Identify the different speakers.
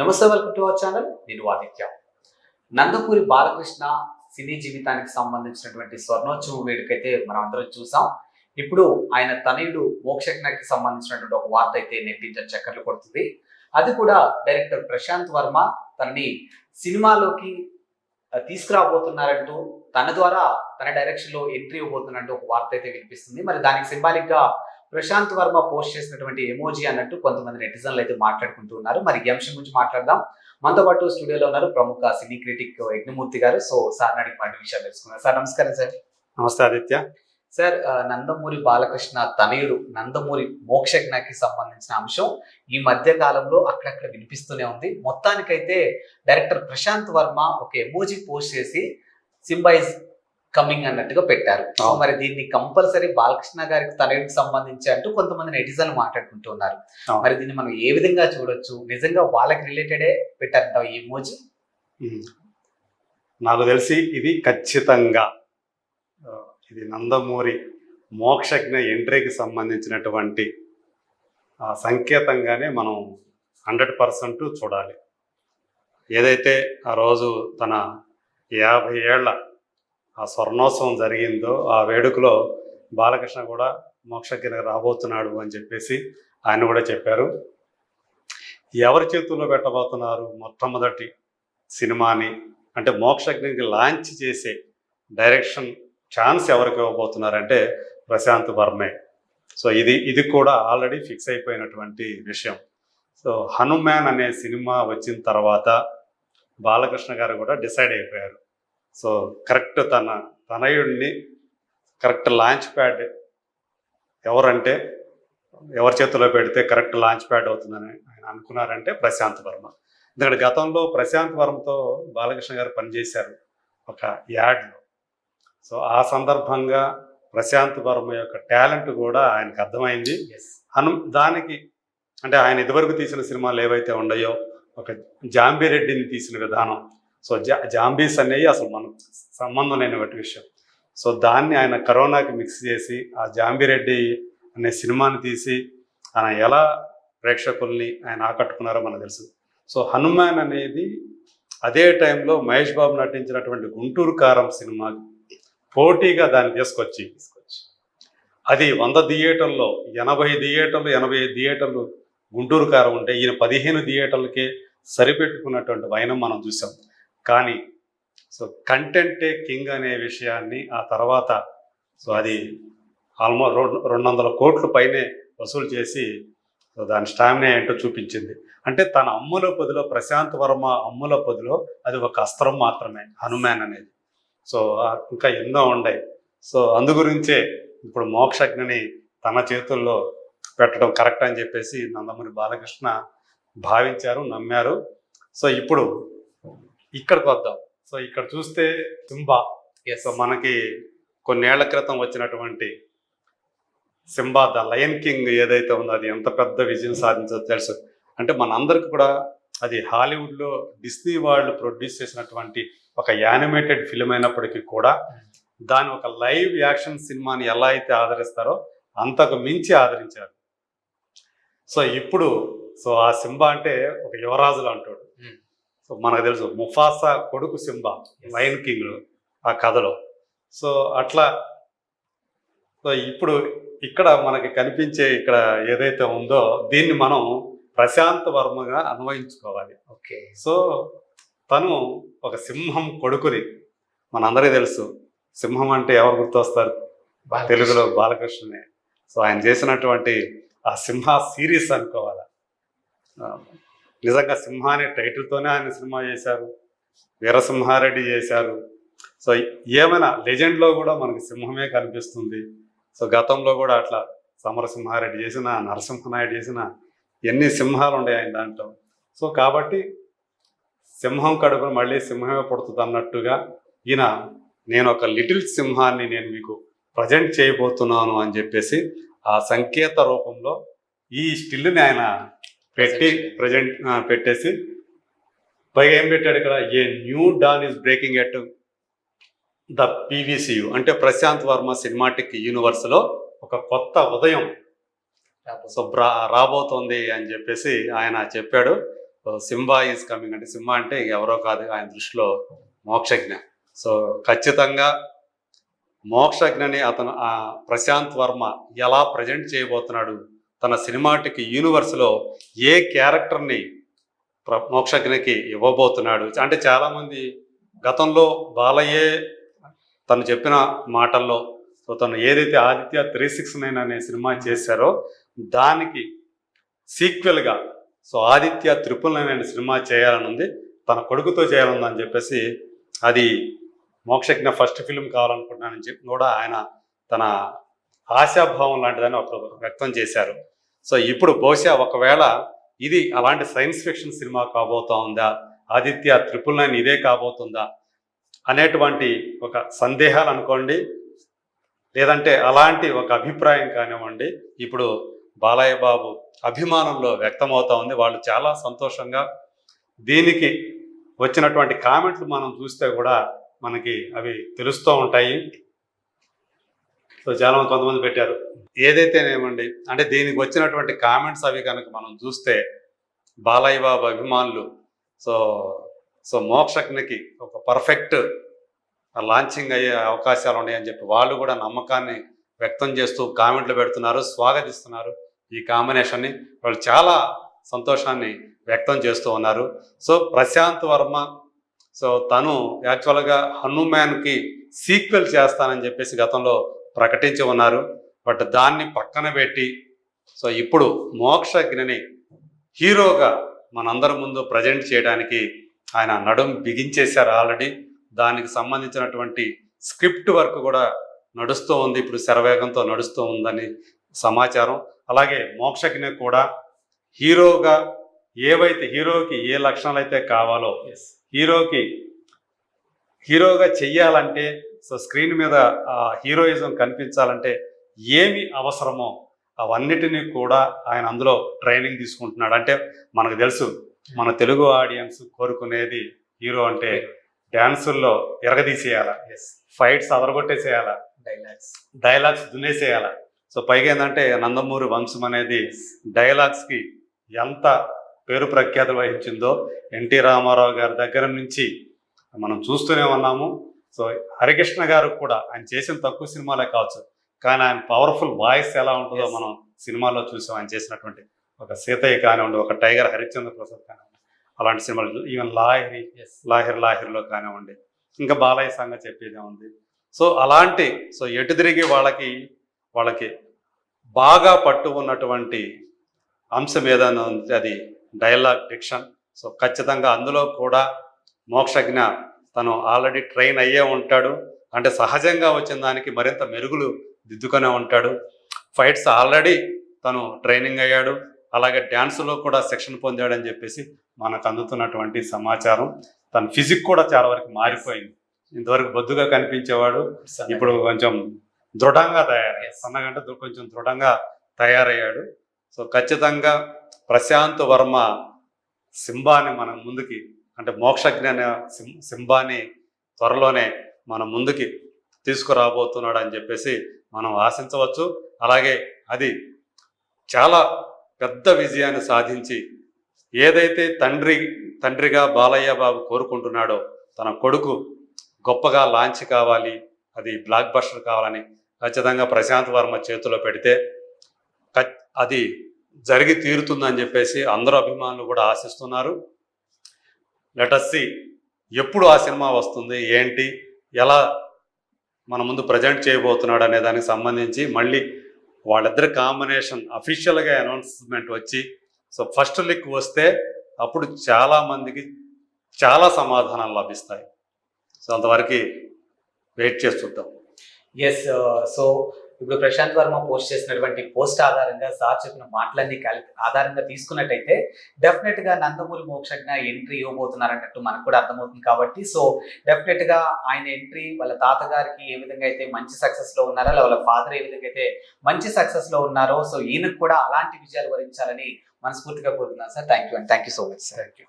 Speaker 1: నమస్తే welcome to our channel నేను ఆదిత్య. నందపూరి బాలకృష్ణ సినీ జీవితానికి సంబంధించినటువంటి స్వర్ణోత్సవం వేడుకైతే మనం అందరం చూసాం. ఇప్పుడు ఆయన తనయుడు మోక్షజ్ఞకి సంబంధించినటువంటి ఒక వార్త అయితే నెట్టించిన చక్కర్లు కొడుతుంది. అది కూడా డైరెక్టర్ ప్రశాంత్ వర్మ తనని సినిమాలోకి తీసుకురాబోతున్నారంటూ తన ద్వారా తన డైరెక్షన్లో ఎంట్రీ ఇవ్వబోతున్నట్టు ఒక వార్త అయితే వినిపిస్తుంది. మరి దానికి సింబాలిక్గా ప్రశాంత్ వర్మ పోస్ట్ చేసినటువంటి ఎమోజీ అన్నట్టు కొంతమంది నెటిజన్లు అయితే మాట్లాడుకుంటూ ఉన్నారు. మరి ఈ అంశం గురించి మాట్లాడదాం. మనతో పాటు స్టూడియోలో ఉన్నారు ప్రముఖ సినీ క్రిటిక్ యజ్ఞమూర్తి గారు. సో సార్ అడిగి మాట విషయాలు తెలుసుకున్నారు సార్ నమస్కారం సార్.
Speaker 2: నమస్తే ఆదిత్య.
Speaker 1: సార్ నందమూరి బాలకృష్ణ తనయుడు నందమూరి మోక్షజ్ఞకి సంబంధించిన అంశం ఈ మధ్య కాలంలో అక్కడక్కడ వినిపిస్తూనే ఉంది. మొత్తానికైతే డైరెక్టర్ ప్రశాంత్ వర్మ ఒక ఎమోజీ పోస్ట్ చేసి సింబైజ్ కమింగ్ అన్నట్టుగా పెట్టారు. మరి దీన్ని కంపల్సరీ బాలకృష్ణ గారికి తనయుడికి సంబంధించి అంటూ కొంతమంది నెటిజన్లు మాట్లాడుకుంటూ ఉన్నారు
Speaker 2: అవును.
Speaker 1: మరి దీన్ని మనం ఏ విధంగా చూడొచ్చు నిజంగా వాళ్ళకి రిలేటెడే పెట్టారంట ఈ
Speaker 2: ఉమ్. నాకు తెలిసి ఇది ఖచ్చితంగా ఇది నందమూరి మోక్షజ్ఞ ఎంట్రీకి సంబంధించినటువంటి సంకేతంగానే మనం హండ్రెడ్ పర్సెంట్ చూడాలి ఏదైతే ఆ రోజు తన యాభై ఏళ్ళ ఆ స్వర్ణోత్సవం జరిగిందో ఆ వేడుకలో బాలకృష్ణ కూడా మోక్షజ్ఞ రాబోతున్నాడు అని చెప్పేసి ఆయన కూడా చెప్పారు. ఎవరి చేతుల్లో పెట్టబోతున్నారు మొట్టమొదటి సినిమాని? అంటే మోక్షజ్ఞకి లాంచ్ చేసే డైరెక్షన్ ఛాన్స్ ఎవరికి ఇవ్వబోతున్నారంటే ప్రశాంత్ వర్మే. సో ఇది ఇది కూడా ఆల్రెడీ ఫిక్స్ అయిపోయినటువంటి విషయం. సో హనుమాన్ అనే సినిమా వచ్చిన తర్వాత బాలకృష్ణ గారు కూడా డిసైడ్ అయిపోయారు. సో కరెక్ట్ తన తనయుడిని కరెక్ట్ లాంచ్ ప్యాడ్ ఎవరంటే ఎవరి చేతిలో పెడితే కరెక్ట్ లాంచ్ ప్యాడ్ అవుతుందని ఆయన అనుకున్నారంటే ప్రశాంత్ వర్మ. ఎందుకంటే గతంలో ప్రశాంత్ వర్మతో బాలకృష్ణ గారు పనిచేశారు ఒక యాడ్లో. సో ఆ సందర్భంగా ప్రశాంత్ వర్మ యొక్క టాలెంట్ కూడా ఆయనకు అర్థమైంది. అను దానికి అంటే ఆయన ఇదివరకు తీసిన సినిమాలు ఏవైతే ఉన్నాయో ఒక జాంబీరెడ్డిని తీసిన విధానం సో జా జాంబీస్ అనేవి అసలు మనకు సంబంధం లేనటువంటి విషయం. సో దాన్ని ఆయన కరోనాకి మిక్స్ చేసి ఆ జాంబిరెడ్డి అనే సినిమాని తీసి ఆయన ఎలా ప్రేక్షకుల్ని ఆయన ఆకట్టుకున్నారో మనకు తెలుసు. సో హనుమాన్ అనేది అదే టైంలో మహేష్ బాబు నటించినటువంటి గుంటూరు కారం సినిమా పోటీగా దాన్ని తీసుకొచ్చి అది వంద థియేటర్లో ఎనభై థియేటర్లు ఎనభై ఐదు థియేటర్లు గుంటూరు కారం ఉంటే ఈయన పదిహేను థియేటర్లకే సరిపెట్టుకున్నటువంటి వైనం మనం చూసాం. కానీ సో కంటెంటే కింగ్ అనే విషయాన్ని ఆ తర్వాత సో అది ఆల్మోస్ట్ రెండు రెండు వందల కోట్ల పైనే వసూలు చేసి సో దాని స్టామినా ఏంటో చూపించింది. అంటే తన అమ్ముల పొదిలో ప్రశాంత్ వర్మ అమ్ముల పొదిలో అది ఒక అస్త్రం మాత్రమే హనుమాన్ అనేది. సో ఇంకా ఎన్నో ఉన్నాయి సో అందు గురించే ఇప్పుడు మోక్షజ్ఞని తన చేతుల్లో పెట్టడం కరెక్ట్ అని చెప్పేసి నందమూరి బాలకృష్ణ భావించారు నమ్మారు. సో ఇప్పుడు ఇక్కడికి వద్దాం. సో ఇక్కడ చూస్తే సింబా. సో మనకి కొన్నేళ్ళ క్రితం వచ్చినటువంటి సింబా ద లయన్ కింగ్ ఏదైతే ఉందో అది ఎంత పెద్ద విజయం సాధించదో తెలుసు. అంటే మనందరికి కూడా అది హాలీవుడ్లో డిస్నీ వాళ్ళు ప్రొడ్యూస్ చేసినటువంటి ఒక యానిమేటెడ్ ఫిల్మ్ అయినప్పటికీ కూడా దాని ఒక లైవ్ యాక్షన్ సినిమాని ఎలా అయితే ఆదరిస్తారో అంతకు మించి ఆదరించారు. సో ఇప్పుడు సో ఆ సింబా అంటే ఒక యువరాజులు అంటాడు.
Speaker 1: Hmm.
Speaker 2: సో మనకు తెలుసు ముఫాసా కొడుకు సింబా లయన్ కింగ్ ఆ కథలో. సో అట్లా సో ఇప్పుడు ఇక్కడ మనకి కనిపించే ఇక్కడ ఏదైతే ఉందో దీన్ని మనం ప్రశాంత్ వర్మగా అన్వయించుకోవాలి.
Speaker 1: ఓకే.
Speaker 2: సో తను ఒక సింహం కొడుకుని మనందరికీ తెలుసు. సింహం అంటే ఎవరు గుర్తొస్తారు? తెలుగులో బాలకృష్ణనే. సో ఆయన చేసినటువంటి ఆ సింహ సిరీస్ అనుకోవాలి. నిజంగా సింహ అనే టైటిల్తోనే ఆయన సినిమా చేశారు. వీరసింహారెడ్డి చేశారు. సో ఏమైనా లెజెండ్లో కూడా మనకి సింహమే కనిపిస్తుంది. సో గతంలో కూడా అట్లా సమరసింహారెడ్డి చేసిన నరసింహనాయుడు చేసిన ఎన్ని సింహాలు ఉన్నాయి ఆయన దాంట్లో. సో కాబట్టి సింహం కడుపున మళ్ళీ సింహమే పుడుతుంది అన్నట్టుగా ఈయన నేను ఒక లిటిల్ సింహాన్ని నేను మీకు ప్రజెంట్ చేయబోతున్నాను అని చెప్పేసి ఆ సంకేత రూపంలో ఈ స్టిల్ని ఆయన పెట్టి ప్రజెంట్ పెట్టేసి. పైగా ఏం పెట్టాడు ఇక్కడ? A new dawn is breaking at the PVCU. అంటే ప్రశాంత్ వర్మ సినిమాటిక్ యూనివర్స్లో ఒక కొత్త ఉదయం సో రాబోతోంది అని చెప్పేసి ఆయన చెప్పాడు. Simba is coming. అంటే సింబా అంటే ఎవరో కాదు ఆయన దృష్టిలో మోక్షజ్ఞ. సో ఖచ్చితంగా మోక్షజ్ఞని అతను ప్రశాంత్ వర్మ ఎలా ప్రజెంట్ చేయబోతున్నాడు తన సినిమాటిక్ యూనివర్స్లో ఏ క్యారెక్టర్ని ప్ర మోక్షజ్ఞకి ఇవ్వబోతున్నాడు. అంటే చాలామంది గతంలో బాలయ్యే తను చెప్పిన మాటల్లో సో తను ఏదైతే ఆదిత్య త్రీ సిక్స్ నైన్ అనే సినిమా చేశారో దానికి సీక్వెల్గా సో ఆదిత్య త్రిపుల్ నైన్ అనే సినిమా చేయాలని ఉంది తన కొడుకుతో చేయాలని చెప్పేసి అది మోక్షజ్ఞ ఫస్ట్ ఫిల్మ్ కావాలనుకుంటున్నానని చెప్పి కూడా ఆయన తన ఆశాభావం లాంటిదని ఒక వ్యక్తం చేశారు. సో ఇప్పుడు బహుశా ఒకవేళ ఇది అలాంటి సైన్స్ ఫిక్షన్ సినిమా కాబోతా ఉందా ఆదిత్య త్రిపుల్ నైన్ ఇదే కాబోతుందా? అనేటువంటి ఒక సందేహాలు అనుకోండి. లేదంటే అలాంటి ఒక అభిప్రాయం కానివ్వండి. ఇప్పుడు బాలయ్య బాబు అభిమానంలో వ్యక్తమవుతా ఉంది. వాళ్ళు చాలా సంతోషంగా దీనికి వచ్చినటువంటి కామెంట్లు మనం చూస్తే కూడా మనకి అవి తెలుస్తూ ఉంటాయి. సో చాలా మంది కొంతమంది పెట్టారు. ఏదైతేనేమండి అంటే దీనికి వచ్చినటువంటి కామెంట్స్ అవి కనుక మనం చూస్తే బాలయ్య బాబు అభిమానులు సో సో మోక్షజ్ఞకి ఒక పర్ఫెక్ట్ లాంచింగ్ అయ్యే అవకాశాలు ఉన్నాయని చెప్పి వాళ్ళు కూడా నమ్మకాన్ని వ్యక్తం చేస్తూ కామెంట్లు పెడుతున్నారు స్వాగతిస్తున్నారు ఈ కాంబినేషన్ని వాళ్ళు చాలా సంతోషాన్ని వ్యక్తం చేస్తూ ఉన్నారు. సో ప్రశాంత్ వర్మ సో తను యాక్చువల్గా హనుమాన్కి సీక్వెల్ చేస్తానని చెప్పేసి గతంలో ప్రకటించి ఉన్నారు. బట్ దాన్ని పక్కన పెట్టి సో ఇప్పుడు మోక్షజ్ఞని హీరోగా మనందరి ముందు ప్రజెంట్ చేయడానికి ఆయన నడుం బిగించేశారు ఆల్రెడీ. దానికి సంబంధించినటువంటి స్క్రిప్ట్ వర్క్ కూడా నడుస్తూ ఉంది. ఇప్పుడు శరవేగంతో నడుస్తూ ఉందని సమాచారం. అలాగే మోక్షజ్ఞ కూడా హీరోగా ఏవైతే హీరోకి ఏ లక్షణాలు అయితే కావాలో హీరోకి హీరోగా చెయ్యాలంటే సో స్క్రీన్ మీద ఆ హీరోయిజం కనిపించాలంటే ఏమి అవసరమో అవన్నిటినీ కూడా ఆయన అందులో ట్రైనింగ్ తీసుకుంటున్నాడు. అంటే మనకు తెలుసు మన తెలుగు ఆడియన్స్ కోరుకునేది హీరో అంటే డ్యాన్సుల్లో ఎరగదీసేయాల ఫైట్స్ అదరగొట్టేసేయాల
Speaker 1: డైలాగ్స్
Speaker 2: డైలాగ్స్ దున్నేసేయాల. సో పైగా ఏంటంటే నందమూరి వంశం అనేది డైలాగ్స్కి ఎంత పేరు ప్రఖ్యాతి వహించిందో ఎన్టీ రామారావు గారి దగ్గర నుంచి మనం చూస్తూనే ఉన్నాము. సో హరికృష్ణ గారు కూడా ఆయన చేసిన తక్కువ సినిమాలే కావచ్చు కానీ ఆయన పవర్ఫుల్ వాయిస్ ఎలా ఉంటుందో. మనం సినిమాలో చూసాం. ఆయన చేసినటువంటి ఒక సీతయ్య కానివ్వండి ఒక టైగర్ హరిశ్చంద్ర ప్రసాద్ కానివ్వండి అలాంటి సినిమాలు ఈవెన్ లాహిరి లాహిర్ లాహిర్లో కానివ్వండి ఇంకా బాలయ్య సంగతి చెప్పేదే ఉంది. సో అలాంటి సో ఎటు తిరిగి వాళ్ళకి వాళ్ళకి బాగా పట్టు ఉన్నటువంటి అంశం ఏదైనా ఉంది అది డైలాగ్ డిక్షన్ సో ఖచ్చితంగా అందులో కూడా మోక్షజ్ఞ తను ఆల్రెడీ ట్రైన్ అయ్యే ఉంటాడు. అంటే సహజంగా వచ్చిన దానికి మరింత మెరుగులు దిద్దుకొనే ఉంటాడు. ఫైట్స్ ఆల్రెడీ తను ట్రైనింగ్ అయ్యాడు. అలాగే డ్యాన్స్లో కూడా శిక్షణ పొందాడని చెప్పేసి మనకు అందుతున్నటువంటి సమాచారం. తన ఫిజిక్ కూడా చాలా వరకు మారిపోయింది. ఇంతవరకు బొద్దుగా కనిపించేవాడు. ఇప్పుడు కొంచెం దృఢంగా తయారయ్యాడు
Speaker 1: Yes.
Speaker 2: సన్నగంటే కొంచెం దృఢంగా తయారయ్యాడు. సో ఖచ్చితంగా ప్రశాంత్ వర్మ సింబాని మన ముందుకి అంటే మోక్షజ్ఞాన సిం- సింబాని త్వరలోనే మన ముందుకి తీసుకురాబోతున్నాడు అని చెప్పేసి మనం ఆశించవచ్చు. అలాగే అది చాలా పెద్ద విజయాన్ని సాధించి ఏదైతే తండ్రి తండ్రిగా బాలయ్య బాబు కోరుకుంటున్నాడో తన కొడుకు గొప్పగా లాంచ్ కావాలి అది బ్లాక్ బస్టర్ కావాలని ఖచ్చితంగా ప్రశాంత్ వర్మ చేతిలో పెడితే అది జరిగి తీరుతుందని చెప్పేసి అందరూ అభిమానులు కూడా ఆశిస్తున్నారు. లెటస్సి ఎప్పుడు ఆ సినిమా వస్తుంది? ఏంటి? ఎలా మన ముందు ప్రజెంట్ చేయబోతున్నాడు అనే దానికి సంబంధించి మళ్ళీ వాళ్ళిద్దరి కాంబినేషన్ అఫీషియల్గా అనౌన్స్మెంట్ వచ్చి సో ఫస్ట్ లిక్ వస్తే అప్పుడు చాలా మందికి చాలా సమాధానాలు లభిస్తాయి. సో అంతవరకు వెయిట్ చేస్తుంటాం
Speaker 1: ఎస్ సో ఇప్పుడు ప్రశాంత్ వర్మ పోస్ట్ చేసినటువంటి పోస్ట్ ఆధారంగా సార్ చెప్పిన మాటలన్నీ కలి ఆధారంగా తీసుకున్నట్టయితే డెఫినెట్గా నందమూరి మోక్షజ్ఞ ఎంట్రీ ఇవ్వబోతున్నారు అన్నట్టు మనకు కూడా అర్థమవుతుంది కాబట్టి సో డెఫినెట్గా ఆయన ఎంట్రీ వాళ్ళ తాతగారికి ఏ విధంగా అయితే మంచి సక్సెస్లో ఉన్నారో అలా వాళ్ళ ఫాదర్ ఏ విధంగా అయితే మంచి సక్సెస్లో ఉన్నారో సో ఈయనకు కూడా అలాంటి విజయాలు వరించాలని మనస్ఫూర్తిగా కోరుతున్నాను sir. Thank you and thank you so much sir
Speaker 2: thank you